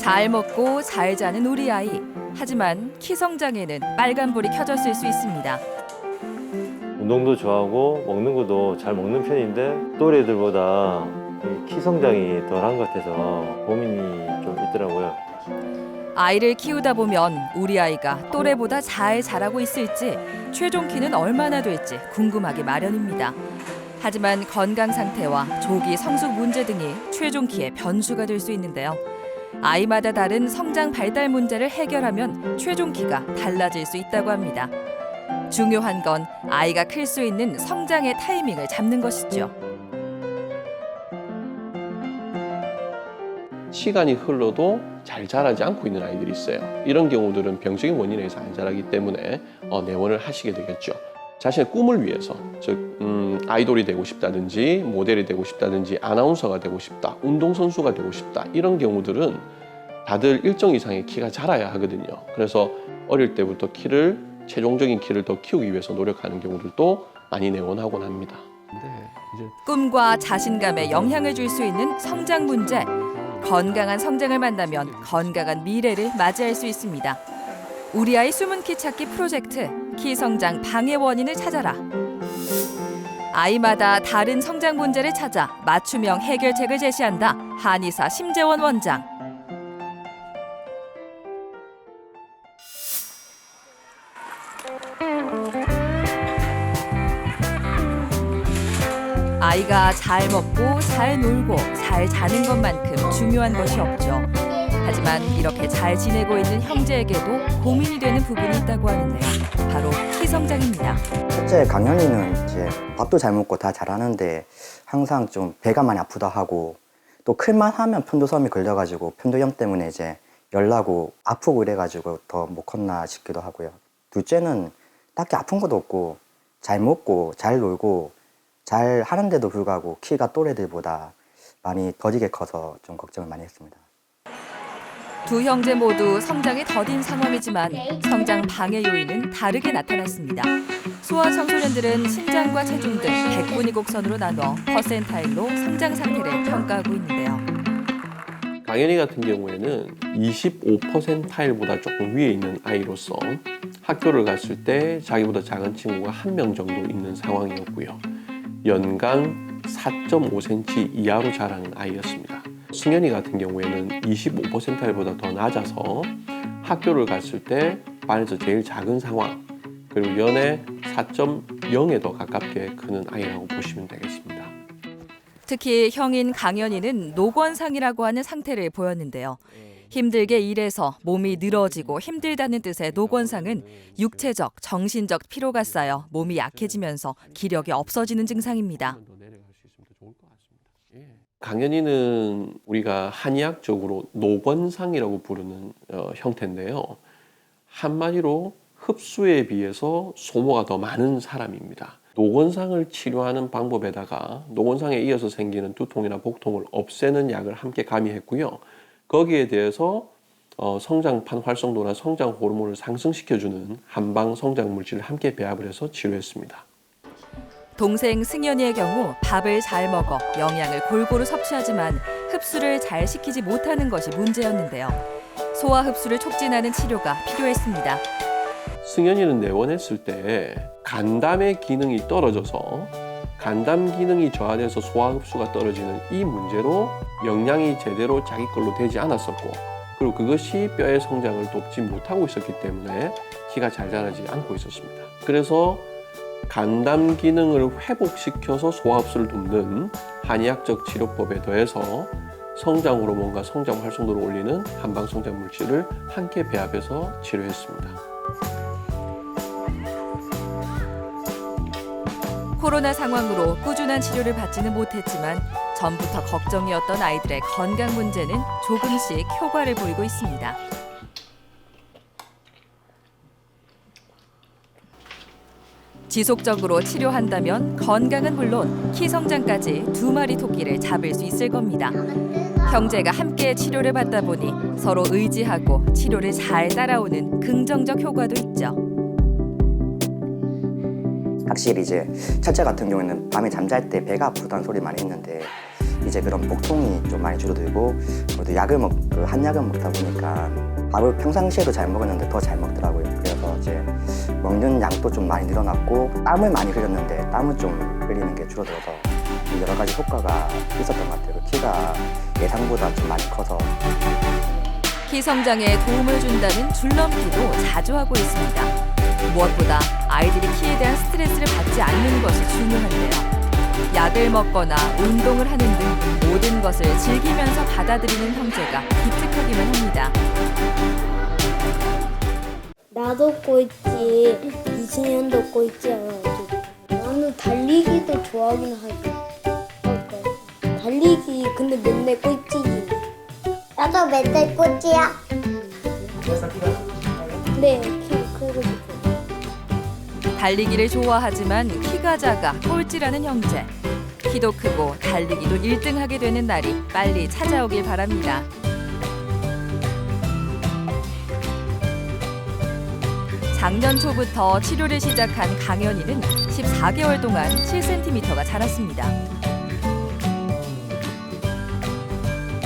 잘 먹고 잘 자는 우리 아이. 하지만 키 성장에는 빨간불이 켜졌을 수 있습니다. 운동도 좋아하고 먹는 것도 잘 먹는 편인데 또래들보다 이키 성장이 덜한 것 같아서 고민이 좀 있더라고요. 아이를 키우다 보면 우리 아이가 또래보다 잘 자라고 있을지 최종 키는 얼마나 될지 궁금하기 마련입니다. 하지만 건강 상태와 조기 성숙 문제 등이 최종 키의 변수가 될 수 있는데요. 아이마다 다른 성장 발달 문제를 해결하면 최종 키가 달라질 수 있다고 합니다. 중요한 건 아이가 클 수 있는 성장의 타이밍을 잡는 것이죠. 시간이 흘러도 잘 자라지 않고 있는 아이들이 있어요. 이런 경우들은 병적인 원인에 의해서 안 자라기 때문에 어, 내원을 하시게 되겠죠. 자신의 꿈을 위해서, 즉 음, 아이돌이 되고 싶다든지 모델이 되고 싶다든지 아나운서가 되고 싶다, 운동선수가 되고 싶다 이런 경우들은 다들 일정 이상의 키가 자라야 하거든요. 그래서 어릴 때부터 키를 최종적인 키를 더 키우기 위해서 노력하는 경우들도 많이 내원하곤 합니다. 네, 꿈과 자신감에 영향을 줄 수 있는 성장 문제. 건강한 성장을 만나면 건강한 미래를 맞이할 수 있습니다. 우리 아이 숨은 키 찾기 프로젝트 키 성장 방해 원인을 찾아라. 아이마다 다른 성장 문제를 찾아 맞춤형 해결책을 제시한다. 한의사 심재원 원장. 아이가 잘 먹고 잘 놀고 잘 자는 것만큼 중요한 것이 없죠. 하지만 이렇게 잘 지내고 있는 형제에게도 고민이 되는 부분이 있다고 하는데요. 바로 키 성장입니다. 첫째 강현이는 이제 밥도 잘 먹고 다 잘하는데 항상 좀 배가 많이 아프다 하고 또 클만 하면 편도섬이 걸려가지고 편도염 때문에 이제 열나고 아프고 이래가지고 더 못 컸나 싶기도 하고요. 둘째는 딱히 아픈 것도 없고 잘 먹고 잘 놀고 잘 하는데도 불구하고 키가 또래들보다 많이 더디게 커서 좀 걱정을 많이 했습니다. 두 형제 모두 성장이 더딘 상황이지만 성장 방해 요인은 다르게 나타났습니다. 소아 청소년들은 신장과 체중 등 100분위 곡선으로 나눠 퍼센타일로 성장 상태를 평가하고 있는데요. 강현이 같은 경우에는 25%타일보다 조금 위에 있는 아이로서 학교를 갔을 때 자기보다 작은 친구가 한 명 정도 있는 상황이었고요. 연간 4.5cm 이하로 자라는 아이였습니다. 승현이 같은 경우에는 25%타일보다 더 낮아서 학교를 갔을 때 반에서 제일 작은 상황 그리고 연에 4.0에 더 가깝게 크는 아이라고 보시면 되겠습니다. 특히 형인 강현이는 노권상이라고 하는 상태를 보였는데요. 힘들게 일해서 몸이 늘어지고 힘들다는 뜻의 노권상은 육체적, 정신적 피로가 쌓여 몸이 약해지면서 기력이 없어지는 증상입니다. 강연이는 우리가 한의학적으로 노건상이라고 부르는 어, 형태인데요. 한마디로 흡수에 비해서 소모가 더 많은 사람입니다. 노건상을 치료하는 방법에다가 노건상에 이어서 생기는 두통이나 복통을 없애는 약을 함께 가미했고요. 거기에 대해서 어, 성장판 활성도나 성장 호르몬을 상승시켜주는 한방 성장 물질을 함께 배합을 해서 치료했습니다. 동생 승현이의 경우 밥을 잘 먹어 영양을 골고루 섭취하지만 흡수를 잘 시키지 못하는 것이 문제였는데요. 소화 흡수를 촉진하는 치료가 필요했습니다. 승현이는 내원했을 때 간담의 기능이 떨어져서 간담 기능이 저하돼서 소화 흡수가 떨어지는 이 문제로 영양이 제대로 자기 걸로 되지 않았었고 그리고 그것이 뼈의 성장을 돕지 못하고 있었기 때문에 키가 잘 자라지 않고 있었습니다. 그래서 간담 기능을 회복시켜서 소화 흡수를 돕는 한의학적 치료법에 더해서 성장 호르몬과 성장 활성도를 올리는 한방 성장 물질을 함께 배합해서 치료했습니다. 코로나 상황으로 꾸준한 치료를 받지는 못했지만 전부터 걱정이었던 아이들의 건강 문제는 조금씩 효과를 보이고 있습니다. 지속적으로 치료한다면 건강은 물론 키 성장까지 두 마리 토끼를 잡을 수 있을 겁니다. 형제가 함께 치료를 받다 보니 서로 의지하고 치료를 잘 따라오는 긍정적 효과도 있죠. 확실히 이제 첫째 같은 경우에는 밤에 잠잘 때 배가 아프다는 소리 많이 했는데 이제 그런 복통이 좀 많이 줄어들고 그래도 약을 먹, 그 한약을 먹다 보니까 밥을 평상시에도 잘 먹었는데 더 잘 먹더라고요. 그래서 이제 먹는 양도 좀 많이 늘어났고 땀을 많이 흘렸는데 땀은 좀 흘리는 게 줄어들어서 여러 가지 효과가 있었던 것 같아요. 키가 예상보다 좀 많이 커서 키 성장에 도움을 준다는 줄넘기도 자주 하고 있습니다. 무엇보다 아이들이 키에 대한 스트레스를 받지 않는 것이 중요한데요. 약을 먹거나 운동을 하는 등 모든 것을 즐기면서 받아들이는 형제가 기특하기만 합니다. 나도 꼴찌, 이승현도 꼴찌여가지고 나는 달리기도 좋아하긴 하지. 달리기 근데 맨날 꼴찌지. 나도 맨날 키 크고 싶어. 달리기를 좋아하지만 키가 작아 꼴찌라는 형제. 키도 크고 달리기도 1등하게 되는 날이 빨리 찾아오길 바랍니다. 작년 초부터 치료를 시작한 강현이는 14개월 동안 7cm가 자랐습니다.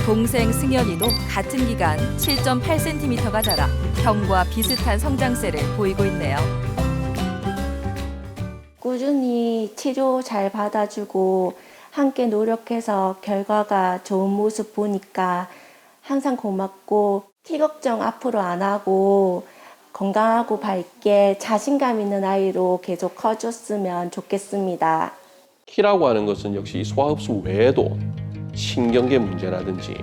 동생 승현이도 같은 기간 7.8cm가 자라 형과 비슷한 성장세를 보이고 있네요. 꾸준히 치료 잘 받아주고 함께 노력해서 결과가 좋은 모습 보니까 항상 고맙고 키 걱정 앞으로 안 하고 건강하고 밝게 자신감 있는 아이로 계속 커줬으면 좋겠습니다. 키라고 하는 것은 역시 소화흡수 외에도 신경계 문제라든지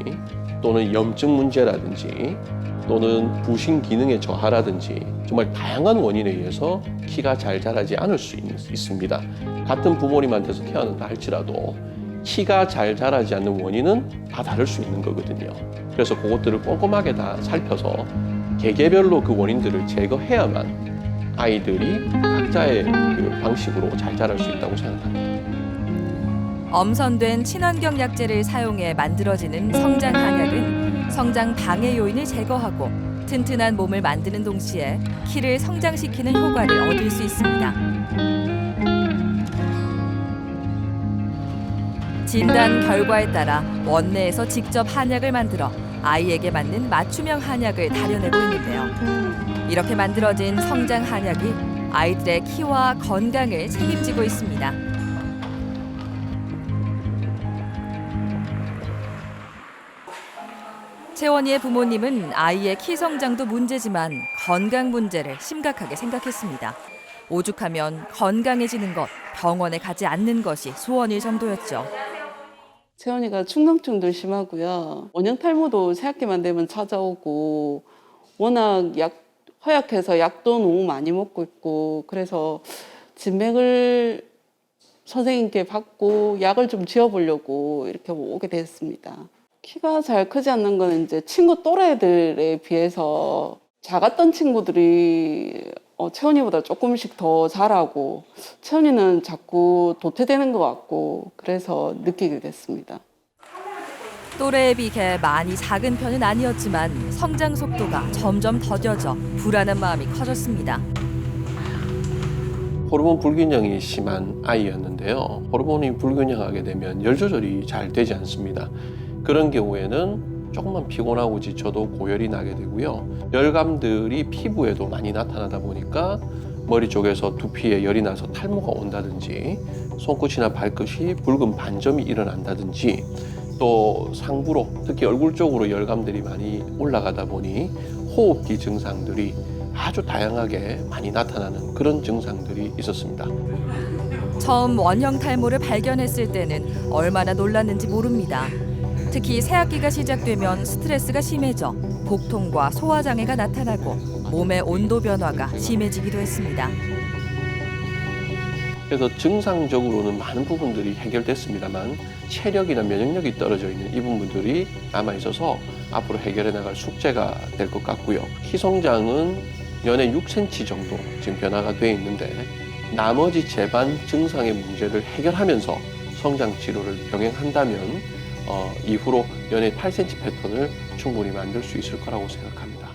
또는 염증 문제라든지 또는 부신 기능의 저하라든지 정말 다양한 원인에 의해서 키가 잘 자라지 않을 수 있, 있습니다. 같은 부모님한테서 태어난다 할지라도 키가 잘 자라지 않는 원인은 다 다를 수 있는 거거든요. 그래서 그것들을 꼼꼼하게 다 살펴서 개개별로 그 원인들을 제거해야만 아이들이 각자의 그 방식으로 잘 자랄 수 있다고 생각합니다. 엄선된 친환경 약재를 사용해 만들어지는 성장 한약은 성장 방해 요인을 제거하고 튼튼한 몸을 만드는 동시에 키를 성장시키는 효과를 얻을 수 있습니다. 진단 결과에 따라 원내에서 직접 한약을 만들어 아이에게 맞는 맞춤형 한약을 다려내고 있는데요. 이렇게 만들어진 성장 한약이 아이들의 키와 건강을 책임지고 있습니다. 채원이의 부모님은 아이의 키 성장도 문제지만 건강 문제를 심각하게 생각했습니다. 오죽하면 건강해지는 것, 병원에 가지 않는 것이 소원일 정도였죠. 채원이가 충농증도 심하고요. 원형 탈모도 새학기만 되면 찾아오고 워낙 약 허약해서 약도 너무 많이 먹고 있고 그래서 진맥을 선생님께 받고 약을 좀 지어보려고 이렇게 오게 됐습니다. 키가 잘 크지 않는 건 이제 친구 또래들에 비해서 작았던 친구들이 어, 채원이보다 조금씩 더 자라고 채원이는 자꾸 도태되는 것 같고 그래서 느끼게 됐습니다. 또래에 비해 많이 작은 편은 아니었지만 성장 속도가 점점 더뎌져 불안한 마음이 커졌습니다. 호르몬 불균형이 심한 아이였는데요. 호르몬이 불균형하게 되면 열 조절이 잘 되지 않습니다. 그런 경우에는 조금만 피곤하고 지쳐도 고열이 나게 되고요. 열감들이 피부에도 많이 나타나다 보니까 머리 쪽에서 두피에 열이 나서 탈모가 온다든지 손끝이나 발끝이 붉은 반점이 일어난다든지 또 상부로 특히 얼굴 쪽으로 열감들이 많이 올라가다 보니 호흡기 증상들이 아주 다양하게 많이 나타나는 그런 증상들이 있었습니다. 처음 원형 탈모를 발견했을 때는 얼마나 놀랐는지 모릅니다. 특히 새학기가 시작되면 스트레스가 심해져 복통과 소화 장애가 나타나고 몸의 온도 변화가 심해지기도 했습니다. 그래서 증상적으로는 많은 부분들이 해결됐습니다만 체력이나 면역력이 떨어져 있는 이 부분들이 남아 있어서 앞으로 해결해 나갈 숙제가 될 것 같고요. 키 성장은 연에 6cm 정도 지금 변화가 돼 있는데 나머지 재반 증상의 문제를 해결하면서 성장 치료를 병행한다면 어, 이후로 연에 8cm 패턴을 충분히 만들 수 있을 거라고 생각합니다.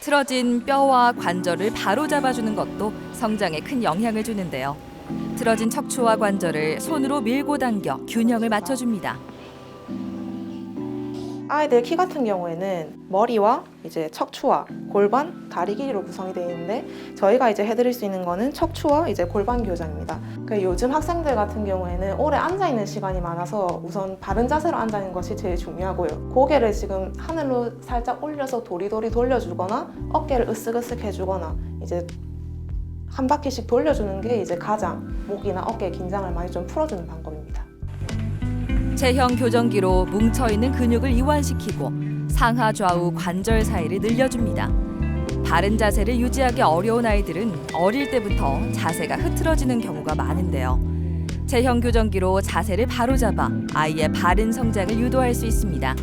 틀어진 뼈와 관절을 바로 잡아주는 것도 성장에 큰 영향을 주는데요. 틀어진 척추와 관절을 손으로 밀고 당겨 균형을 맞춰줍니다. 아이들 키 같은 경우에는 머리와 이제 척추와 골반, 다리 길이로 구성이 되어 있는데 저희가 이제 해드릴 수 있는 거는 척추와 이제 골반 교정입니다. 그 요즘 학생들 같은 경우에는 오래 앉아 있는 시간이 많아서 우선 바른 자세로 앉아 있는 것이 제일 중요하고요. 고개를 지금 하늘로 살짝 올려서 도리도리 돌려주거나 어깨를 으쓱으쓱 해주거나 이제 한 바퀴씩 돌려주는 게 이제 가장 목이나 어깨 긴장을 많이 좀 풀어주는 방법입니다. 체형 교정기로 뭉쳐있는 근육을 이완시키고 상하 좌우 관절 사이를 늘려줍니다. 바른 자세를 유지하기 어려운 아이들은 어릴 때부터 자세가 흐트러지는 경우가 많은데요. 체형 교정기로 자세를 바로잡아 아이의 바른 성장을 유도할 수 있습니다.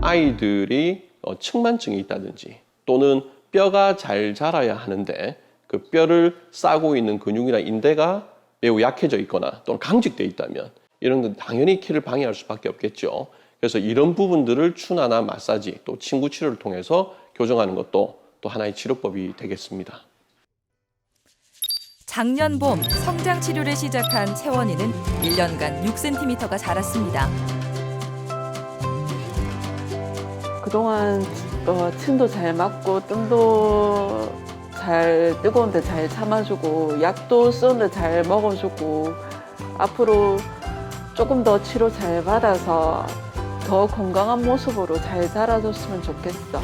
아이들이 어, 측만증이 있다든지 또는 뼈가 잘 자라야 하는데 그 뼈를 싸고 있는 근육이나 인대가 매우 약해져 있거나 또는 강직돼 있다면 이런 건 당연히 키를 방해할 수밖에 없겠죠. 그래서 이런 부분들을 추나나 마사지 또 친구 치료를 통해서 교정하는 것도 또 하나의 치료법이 되겠습니다. 작년 봄 성장 치료를 시작한 채원이는 1년간 6cm가 자랐습니다. 그동안 어, 침도 잘 맞고 뜸도 잘 뜨거운데 잘 참아주고 약도 쓰는데 잘 먹어주고 앞으로 조금 더 치료 잘 받아서 더 건강한 모습으로 잘 자라줬으면 좋겠어.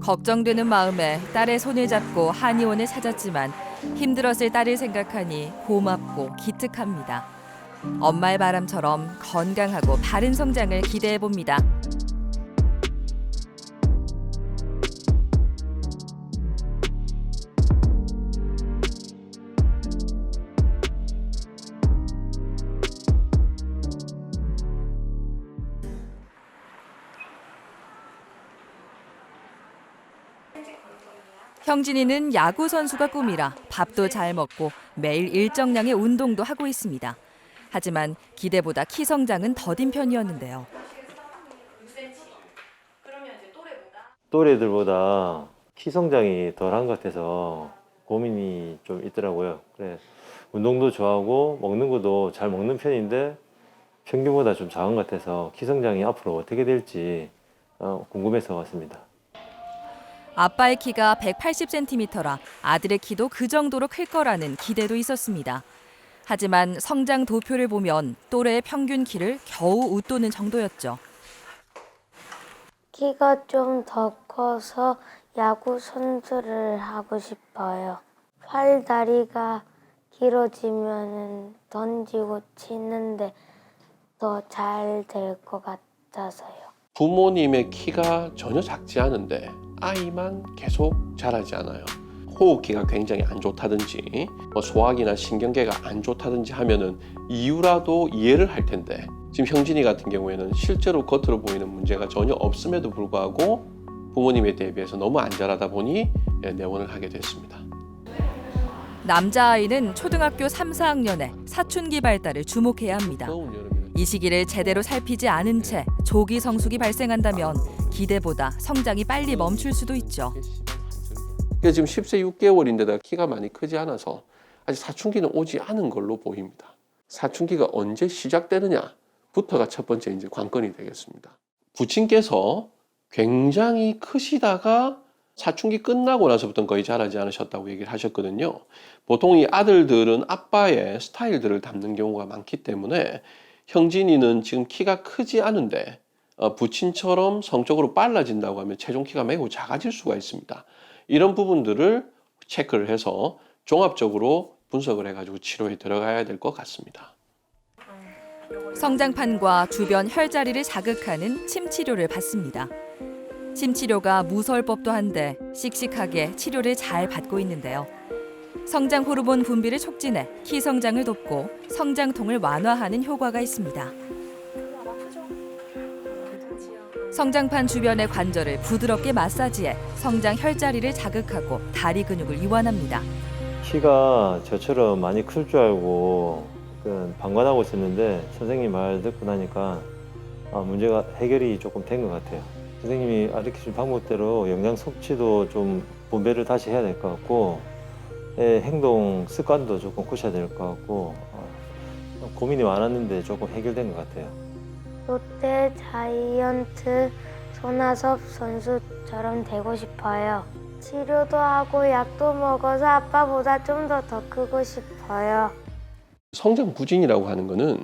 걱정되는 마음에 딸의 손을 잡고 한의원을 찾았지만 힘들었을 딸을 생각하니 고맙고 기특합니다. 엄마의 바람처럼 건강하고 바른 성장을 기대해 봅니다. 형진이는 야구 선수가 꿈이라 밥도 잘 먹고 매일 일정량의 운동도 하고 있습니다. 하지만 기대보다 키 성장은 더딘 편이었는데요. 또래들보다 키 성장이 덜한 것 같아서 고민이 좀 있더라고요. 그래 운동도 좋아하고 먹는 것도 잘 먹는 편인데 평균보다 좀 작은 것 같아서 키 성장이 앞으로 어떻게 될지 어, 궁금해서 왔습니다. 아빠의 키가 180cm라 아들의 키도 그 정도로 클 거라는 기대도 있었습니다. 하지만 성장 도표를 보면 또래의 평균 키를 겨우 웃도는 정도였죠. 키가 좀 더 커서 야구 선수를 하고 싶어요. 팔 다리가 길어지면 던지고 치는데 더 잘 될 것 같아서요. 부모님의 키가 전혀 작지 않은데 아이만 계속 자라지 않아요. 호흡기가 굉장히 안 좋다든지 뭐 소화기나 신경계가 안 좋다든지 하면은 이유라도 이해를 할 텐데 지금 형진이 같은 경우에는 실제로 겉으로 보이는 문제가 전혀 없음에도 불구하고 부모님에 대비해서 너무 안 자라다 보니 예, 내원을 하게 됐습니다. 남자아이는 초등학교 3, 4학년에 사춘기 발달을 주목해야 합니다. 이 시기를 제대로 살피지 않은 채 조기 성숙이 발생한다면 기대보다 성장이 빨리 멈출 수도 있죠. 그러니까 지금 10세 6개월인데다 키가 많이 크지 않아서 아직 사춘기는 오지 않은 걸로 보입니다. 사춘기가 언제 시작되느냐부터가 첫 번째 이제 관건이 되겠습니다. 부친께서 굉장히 크시다가 사춘기 끝나고 나서부터는 거의 자라지 않으셨다고 얘기를 하셨거든요. 보통 이 아들들은 아빠의 스타일들을 담는 경우가 많기 때문에 형진이는 지금 키가 크지 않은데 어, 부친처럼 성적으로 빨라진다고 하면 체중 키가 매우 작아질 수가 있습니다. 이런 부분들을 체크를 해서 종합적으로 분석을 해가지고 치료에 들어가야 될 것 같습니다. 성장판과 주변 혈자리를 자극하는 침 치료를 받습니다. 침 치료가 무서울법도 한데 씩씩하게 치료를 잘 받고 있는데요. 성장 호르몬 분비를 촉진해 키 성장을 돕고 성장통을 완화하는 효과가 있습니다. 성장판 주변의 관절을 부드럽게 마사지해 성장 혈자리를 자극하고 다리 근육을 이완합니다. 키가 저처럼 많이 클 줄 알고 그 방관하고 있었는데 선생님 말 듣고 나니까 아, 문제가 해결이 조금 된 것 같아요. 선생님이 가르치신 방법대로 영양 섭취도 좀 분배를 다시 해야 될 것 같고 예, 행동 습관도 조금 고쳐야 될 것 같고 어, 고민이 많았는데 조금 해결된 것 같아요. 롯데 자이언트 손아섭 선수처럼 되고 싶어요. 치료도 하고 약도 먹어서 아빠보다 좀 더 더 크고 싶어요. 성장 부진이라고 하는 거는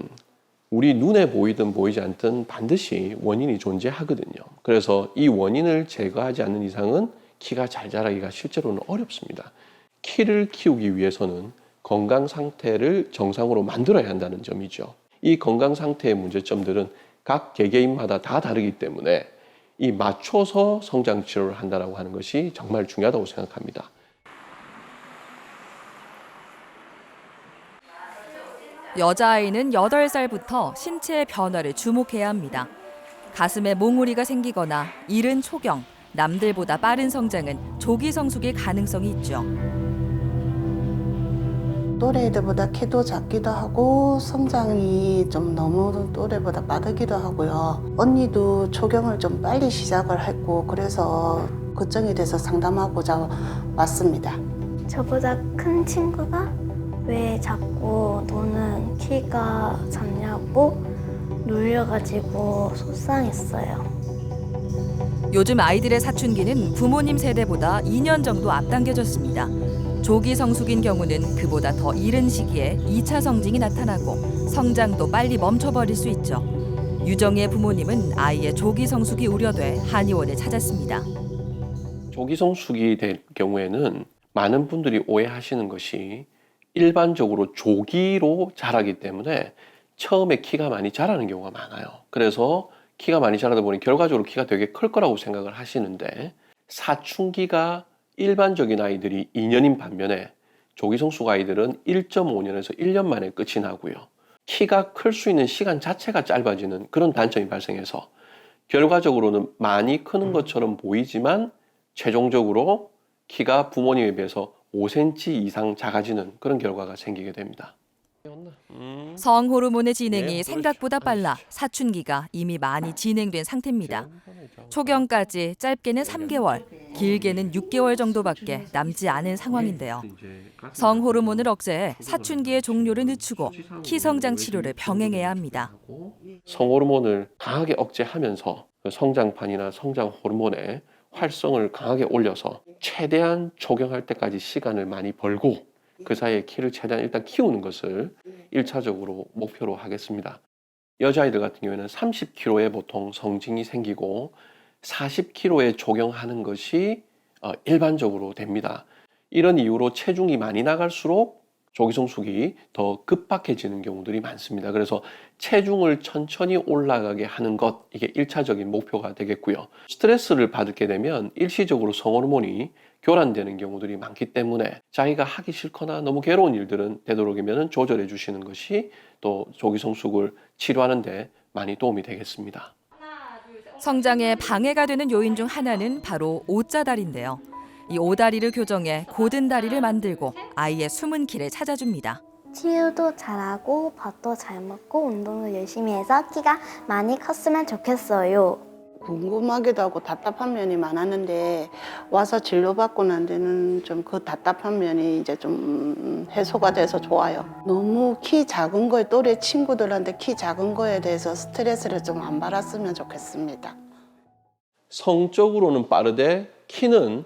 우리 눈에 보이든 보이지 않든 반드시 원인이 존재하거든요. 그래서 이 원인을 제거하지 않는 이상은 키가 잘 자라기가 실제로는 어렵습니다. 키를 키우기 위해서는 건강 상태를 정상으로 만들어야 한다는 점이죠. 이 건강 상태의 문제점들은 각 개개인마다 다 다르기 때문에 이 맞춰서 성장 치료를 한다라고 하는 것이 정말 중요하다고 생각합니다. 여자아이는 8살부터 신체의 변화를 주목해야 합니다. 가슴에 몽우리가 생기거나 이른 초경, 남들보다 빠른 성장은 조기 성숙일 가능성이 있죠. 또래들보다 키도 작기도 하고 성장이 좀 너무 또래보다 빠르기도 하고요. 언니도 초경을 좀 빨리 시작을 했고 그래서 걱정이 돼서 상담하고자 왔습니다. 저보다 큰 친구가 왜 자꾸 너는 키가 작냐고 놀려가지고 속상했어요. 요즘 아이들의 사춘기는 부모님 세대보다 2년 정도 앞당겨졌습니다. 조기 성숙인 경우는 그보다 더 이른 시기에 2차 성징이 나타나고 성장도 빨리 멈춰버릴 수 있죠. 유정의 부모님은 아이의 조기 성숙이 우려돼 한의원을 찾았습니다. 조기 성숙이 될 경우에는 많은 분들이 오해하시는 것이 일반적으로 조기로 자라기 때문에 처음에 키가 많이 자라는 경우가 많아요. 그래서 키가 많이 자라다 보니 결과적으로 키가 되게 클 거라고 생각을 하시는데 사춘기가 일반적인 아이들이 2년인 반면에 조기 성숙 아이들은 1.5년에서 1년 만에 끝이 나고요. 키가 클 수 있는 시간 자체가 짧아지는 그런 단점이 발생해서 결과적으로는 많이 크는 것처럼 보이지만 최종적으로 키가 부모님에 비해서 5cm 이상 작아지는 그런 결과가 생기게 됩니다. 음. 성호르몬의 진행이 네, 생각보다 빨라 사춘기가 이미 많이 진행된 상태입니다. 초경까지 짧게는 3개월, 길게는 6개월 정도밖에 남지 않은 상황인데요. 성 호르몬을 억제해 사춘기의 종료를 늦추고 키 성장 치료를 병행해야 합니다. 성 호르몬을 강하게 억제하면서 그 성장판이나 성장 호르몬의 활성을 강하게 올려서 최대한 초경할 때까지 시간을 많이 벌고 그 사이에 키를 최대한 일단 키우는 것을 일차적으로 목표로 하겠습니다. 여자아이들 같은 경우에는 30kg에 보통 성징이 생기고 40kg에 조경하는 것이 어, 일반적으로 됩니다. 이런 이유로 체중이 많이 나갈수록 조기성숙이 더 급박해지는 경우들이 많습니다. 그래서 체중을 천천히 올라가게 하는 것, 이게 일차적인 목표가 되겠고요. 스트레스를 받게 되면 일시적으로 성호르몬이 교란되는 경우들이 많기 때문에 자기가 하기 싫거나 너무 괴로운 일들은 되도록이면 조절해 주시는 것이 또 조기성숙을 치료하는데 많이 도움이 되겠습니다. 성장에 방해가 되는 요인 중 하나는 바로 오자다리인데요. 이 오다리를 교정해 고든 다리를 만들고 아이의 숨은 키를 찾아줍니다. 치유도 잘하고 밥도 잘 먹고 운동도 열심히 해서 키가 많이 컸으면 좋겠어요. 궁금하기도 하고 답답한 면이 많았는데 와서 진료받고 난 데는 좀 그 답답한 면이 이제 좀 해소가 돼서 좋아요. 너무 키 작은 거에 또래 친구들한테 키 작은 거에 대해서 스트레스를 좀 안 받았으면 좋겠습니다. 성적으로는 빠르되 키는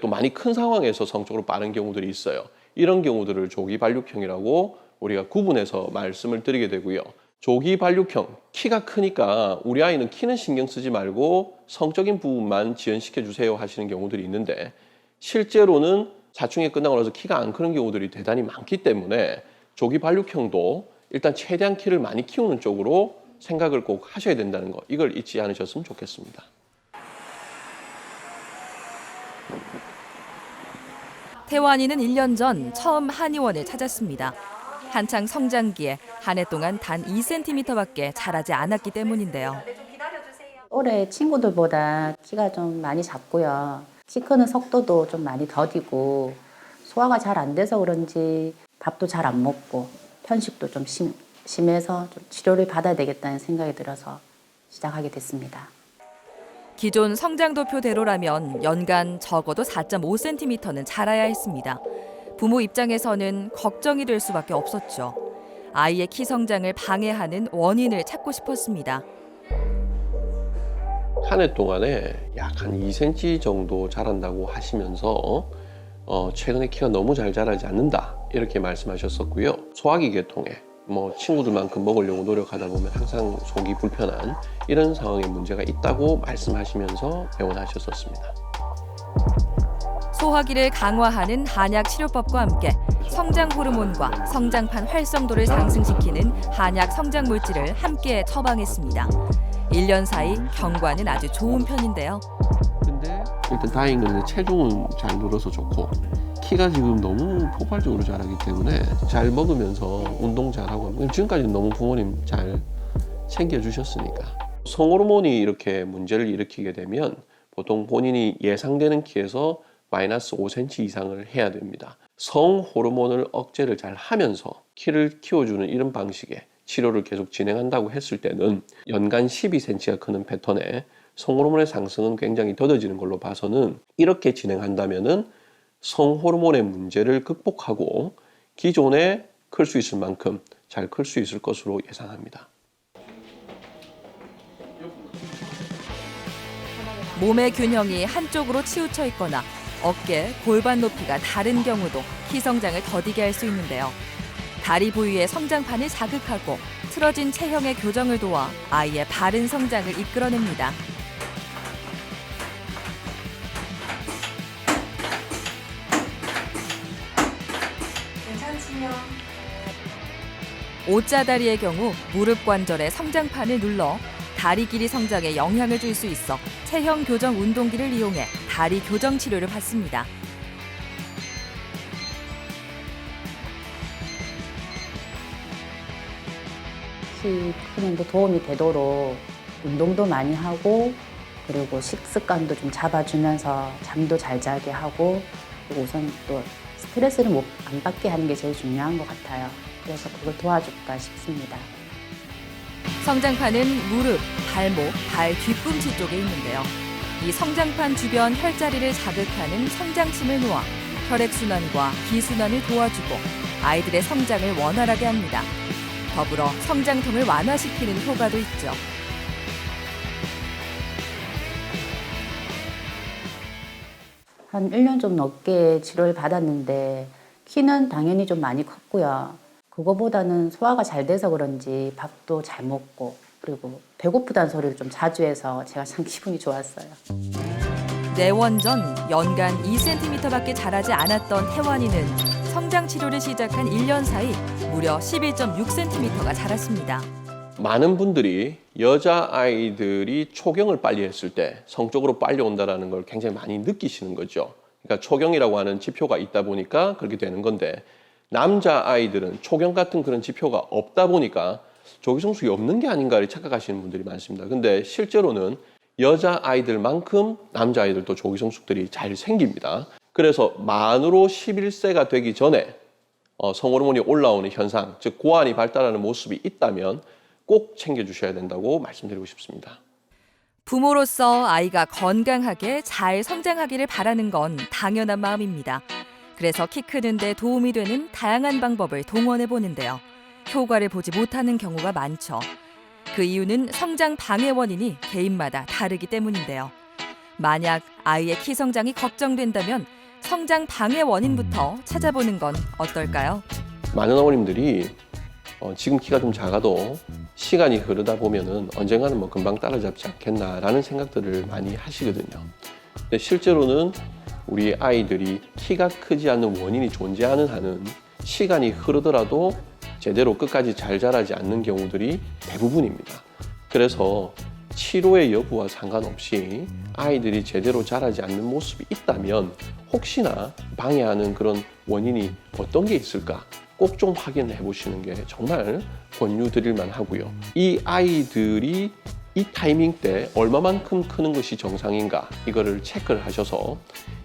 또 많이 큰 상황에서 성적으로 빠른 경우들이 있어요. 이런 경우들을 조기 발육형이라고 우리가 구분해서 말씀을 드리게 되고요. 조기 발육형, 키가 크니까 우리 아이는 키는 신경 쓰지 말고 성적인 부분만 지연시켜 주세요 하시는 경우들이 있는데 실제로는 사춘기 끝나고 나서 키가 안 크는 경우들이 대단히 많기 때문에 조기 발육형도 일단 최대한 키를 많이 키우는 쪽으로 생각을 꼭 하셔야 된다는 거 이걸 잊지 않으셨으면 좋겠습니다. 태환이는 1년 전 처음 한의원을 찾았습니다. 한창 성장기에 한 해 동안 단 2cm밖에 자라지 않았기 때문인데요. 올해 친구들보다 키가 좀 많이 작고요. 키 크는 속도도 좀 많이 더디고 소화가 잘 안 돼서 그런지 밥도 잘 안 먹고 편식도 좀 심, 심해서 좀 치료를 받아야 되겠다는 생각이 들어서 시작하게 됐습니다. 기존 성장도표대로라면 연간 적어도 4.5cm는 자라야 했습니다. 부모 입장에서는 걱정이 될 수밖에 없었죠. 아이의 키 성장을 방해하는 원인을 찾고 싶었습니다. 한 해 동안에 약 한 2cm 정도 자란다고 하시면서 어, 최근에 키가 너무 잘 자라지 않는다 이렇게 말씀하셨었고요. 소화기 계통에 뭐 친구들만큼 먹으려고 노력하다 보면 항상 속이 불편한 이런 상황에 문제가 있다고 말씀하시면서 배원하셨었습니다. 소화기를 강화하는 한약 치료법과 함께 성장 호르몬과 성장판 활성도를 상승시키는 한약 성장 물질을 함께 처방했습니다. 1년 사이 경과는 아주 좋은 편인데요. 근데 일단 다행인 건 체중은 잘 늘어서 좋고 키가 지금 너무 폭발적으로 자라기 때문에 잘 먹으면서 운동 잘하고 지금까지 너무 부모님 잘 챙겨주셨으니까 성호르몬이 이렇게 문제를 일으키게 되면 보통 본인이 예상되는 키에서 마이너스 5cm 이상을 해야 됩니다. 성 호르몬을 억제를 잘 하면서 키를 키워주는 이런 방식의 치료를 계속 진행한다고 했을 때는 연간 12cm가 크는 패턴에 성호르몬의 상승은 굉장히 더뎌지는 걸로 봐서는 이렇게 진행한다면은 성호르몬의 문제를 극복하고 기존에 클 수 있을 만큼 잘 클 수 있을 것으로 예상합니다. 몸의 균형이 한쪽으로 치우쳐 있거나 어깨, 골반 높이가 다른 경우도 키 성장을 더디게 할 수 있는데요. 다리 부위의 성장판을 자극하고 틀어진 체형의 교정을 도와 아이의 바른 성장을 이끌어냅니다. 오자다리의 경우 무릎 관절의 성장판을 눌러 다리 길이 성장에 영향을 줄 수 있어 체형 교정 운동기를 이용해 다리 교정 치료를 받습니다. 키 크는데 도움이 되도록 운동도 많이 하고 그리고 식습관도 좀 잡아주면서 잠도 잘 자게 하고 우선 또 스트레스를 못, 안 받게 하는 게 제일 중요한 것 같아요. 그래서 그걸 도와줄까 싶습니다. 성장판은 무릎, 발목, 발 뒤꿈치 쪽에 있는데요. 이 성장판 주변 혈자리를 자극하는 성장침을 놓아 혈액순환과 기순환을 도와주고 아이들의 성장을 원활하게 합니다. 더불어 성장통을 완화시키는 효과도 있죠. 한 1년 좀 넘게 치료를 받았는데 키는 당연히 좀 많이 컸고요. 그거보다는 소화가 잘 돼서 그런지 밥도 잘 먹고 그리고 배고프다는 소리를 좀 자주 해서 제가 참 기분이 좋았어요. 내원 전 연간 2cm밖에 자라지 않았던 태환이는 성장 치료를 시작한 1년 사이 무려 11.6cm가 자랐습니다. 많은 분들이 여자 아이들이 초경을 빨리 했을 때 성적으로 빨리 온다라는 걸 굉장히 많이 느끼시는 거죠. 그러니까 초경이라고 하는 지표가 있다 보니까 그렇게 되는 건데 남자 아이들은 초경 같은 그런 지표가 없다 보니까 조기성숙이 없는 게 아닌가를 착각하시는 분들이 많습니다. 근데 실제로는 여자 아이들만큼 남자 아이들도 조기성숙들이 잘 생깁니다. 그래서 만으로 11세가 되기 전에 어, 성호르몬이 올라오는 현상, 즉 고환이 발달하는 모습이 있다면 꼭 챙겨주셔야 된다고 말씀드리고 싶습니다. 부모로서 아이가 건강하게 잘 성장하기를 바라는 건 당연한 마음입니다. 그래서 키 크는데 도움이 되는 다양한 방법을 동원해 보는데요. 효과를 보지 못하는 경우가 많죠. 그 이유는 성장 방해 원인이 개인마다 다르기 때문인데요. 만약 아이의 키 성장이 걱정된다면 성장 방해 원인부터 찾아보는 건 어떨까요? 많은 어머님들이 어, 지금 키가 좀 작아도 시간이 흐르다 보면은 언젠가는 뭐 금방 따라잡지 않겠나라는 생각들을 많이 하시거든요. 근데 실제로는 우리 아이들이 키가 크지 않는 원인이 존재하는 한은 시간이 흐르더라도 제대로 끝까지 잘 자라지 않는 경우들이 대부분입니다. 그래서 치료의 여부와 상관없이 아이들이 제대로 자라지 않는 모습이 있다면 혹시나 방해하는 그런 원인이 어떤 게 있을까 꼭 좀 확인해 보시는 게 정말 권유 드릴 만 하고요. 이 아이들이 이 타이밍 때 얼마만큼 크는 것이 정상인가 이거를 체크를 하셔서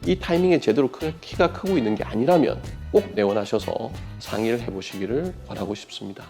이 타이밍에 제대로 크- 키가 크고 있는 게 아니라면 꼭 내원하셔서 상의를 해보시기를 권하고 싶습니다.